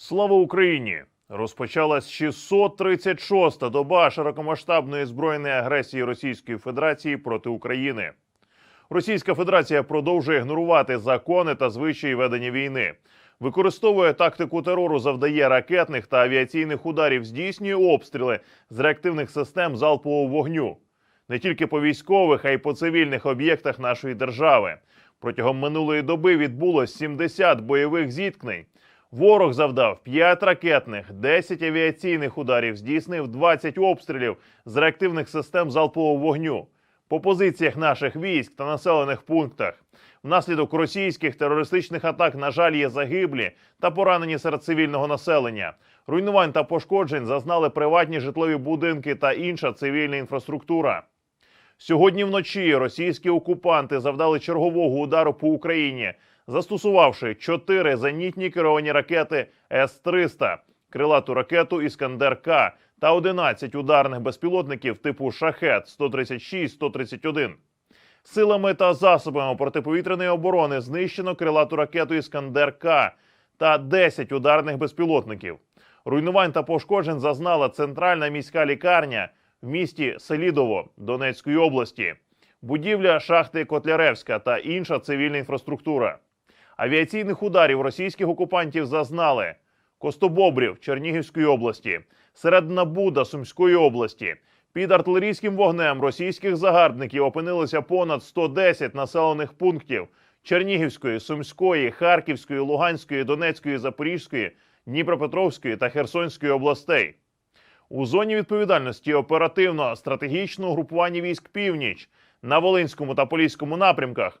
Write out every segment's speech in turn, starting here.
Слава Україні! Розпочалась 636-та доба широкомасштабної збройної агресії Російської Федерації проти України. Російська Федерація продовжує ігнорувати закони та звичаї ведення війни, використовує тактику терору, завдає ракетних та авіаційних ударів, здійснює обстріли з реактивних систем залпового вогню не тільки по військових, а й по цивільних об'єктах нашої держави. Протягом минулої доби відбулось 70 бойових зіткнень. Ворог завдав 5 ракетних, 10 авіаційних ударів, здійснив 20 обстрілів з реактивних систем залпового вогню по позиціях наших військ та населених пунктах. Внаслідок російських терористичних атак, на жаль, є загиблі та поранені серед цивільного населення. Руйнувань та пошкоджень зазнали приватні житлові будинки та інша цивільна інфраструктура. Сьогодні вночі російські окупанти завдали чергового удару по Україні, застосувавши чотири зенітні керовані ракети С-300, крилату ракету Іскандер К та 11 ударних безпілотників типу Шахет 136-131. Силами та засобами протиповітряної оборони знищено крилату ракету Іскандер К та 10 ударних безпілотників. Руйнувань та пошкоджень зазнала центральна міська лікарня в місті Селідово Донецької області, будівля шахти Котляревська та інша цивільна інфраструктура. Авіаційних ударів російських окупантів зазнали Костобобрів Чернігівської області, Середна Буда Сумської області. Під артилерійським вогнем російських загарбників опинилося понад 110 населених пунктів Чернігівської, Сумської, Харківської, Луганської, Донецької, Запорізької, Дніпропетровської та Херсонської областей. У зоні відповідальності оперативно-стратегічного групування військ Північ на Волинському та Поліському напрямках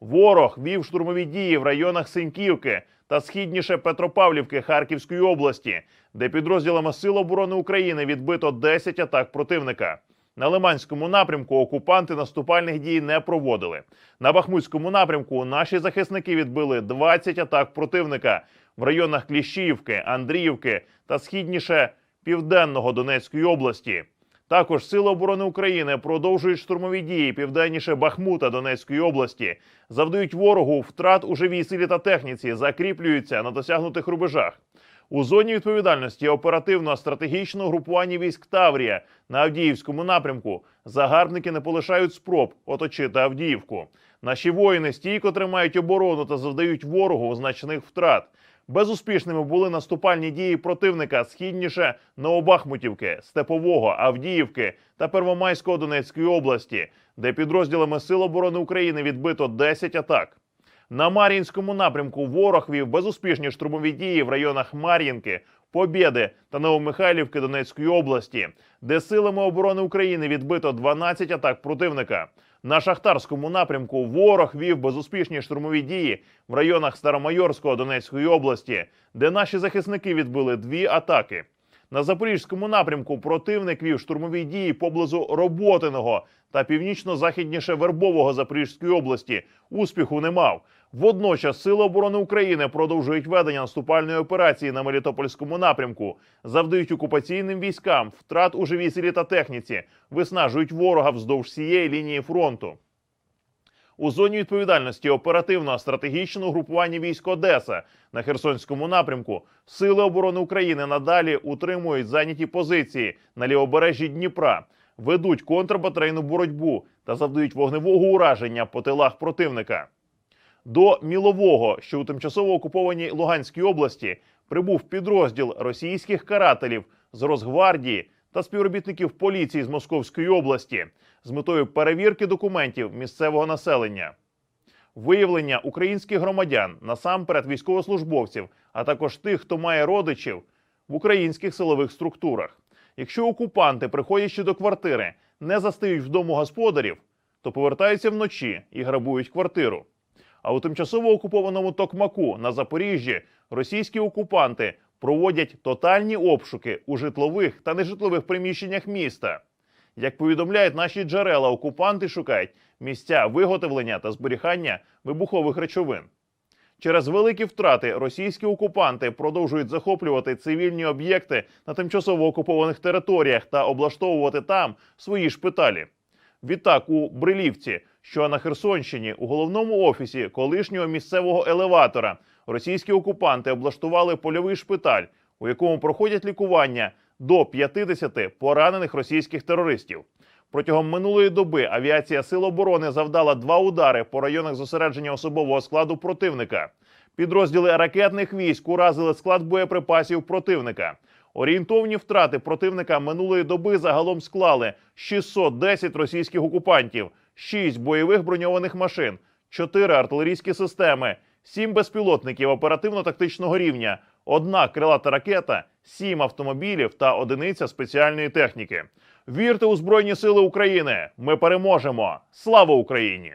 ворог вів штурмові дії в районах Синьківки та східніше Петропавлівки Харківської області, де підрозділами Сил оборони України відбито 10 атак противника. На Лиманському напрямку окупанти наступальних дій не проводили. На Бахмутському напрямку наші захисники відбили 20 атак противника в районах Кліщіївки, Андріївки та східніше південного Донецької області. Також Сили оборони України продовжують штурмові дії південніше Бахмута Донецької області, завдають ворогу втрат у живій силі та техніці, закріплюються на досягнутих рубежах. У зоні відповідальності оперативно-стратегічного групування військ Таврія на Авдіївському напрямку загарбники не полишають спроб оточити Авдіївку. Наші воїни стійко тримають оборону та завдають ворогу значних втрат. Безуспішними були наступальні дії противника східніше Новобахмутівки, Степового, Авдіївки та Первомайського Донецької області, де підрозділами Сил оборони України відбито 10 атак. На Мар'їнському напрямку ворог вів безуспішні штурмові дії в районах Мар'їнки, Побєди та Новомихайлівки Донецької області, де силами оборони України відбито 12 атак противника. На шахтарському напрямку ворог вів безуспішні штурмові дії в районах Старомайорського Донецької області, де наші захисники відбили дві атаки. На запорізькому напрямку противник вів штурмові дії поблизу Роботиного та північно-західніше Вербового Запорізької області. Успіху не мав. Водночас Сили оборони України продовжують ведення наступальної операції на Мелітопольському напрямку, завдають окупаційним військам втрат у живій силі та техніці, виснажують ворога вздовж всієї лінії фронту. У зоні відповідальності оперативно-стратегічного групування військ Одеса на Херсонському напрямку Сили оборони України надалі утримують зайняті позиції на лівобережжі Дніпра, ведуть контрбатарейну боротьбу та завдають вогневого ураження по тилах противника. До Мілового, що у тимчасово окупованій Луганській області, прибув підрозділ російських карателів з Росгвардії та співробітників поліції з Московської області з метою перевірки документів місцевого населення, виявлення українських громадян насамперед військовослужбовців, а також тих, хто має родичів в українських силових структурах. Якщо окупанти, приходячи до квартири, не застають вдома господарів, то повертаються вночі і грабують квартиру. А у тимчасово окупованому Токмаку на Запоріжжі російські окупанти проводять тотальні обшуки у житлових та нежитлових приміщеннях міста. Як повідомляють наші джерела, окупанти шукають місця виготовлення та зберігання вибухових речовин. Через великі втрати російські окупанти продовжують захоплювати цивільні об'єкти на тимчасово окупованих територіях та облаштовувати там свої шпиталі. Відтак, у Брилівці, що на Херсонщині, у головному офісі колишнього місцевого елеватора, російські окупанти облаштували польовий шпиталь, у якому проходять лікування до 50 поранених російських терористів. Протягом минулої доби авіація Сил оборони завдала два удари по районах зосередження особового складу противника. Підрозділи ракетних військ уразили склад боєприпасів противника. Орієнтовні втрати противника минулої доби загалом склали 610 російських окупантів, 6 бойових броньованих машин, 4 артилерійські системи, 7 безпілотників оперативно-тактичного рівня, одна крилата ракета, 7 автомобілів та одиниця спеціальної техніки. Вірте у Збройні Сили України! Ми переможемо! Слава Україні!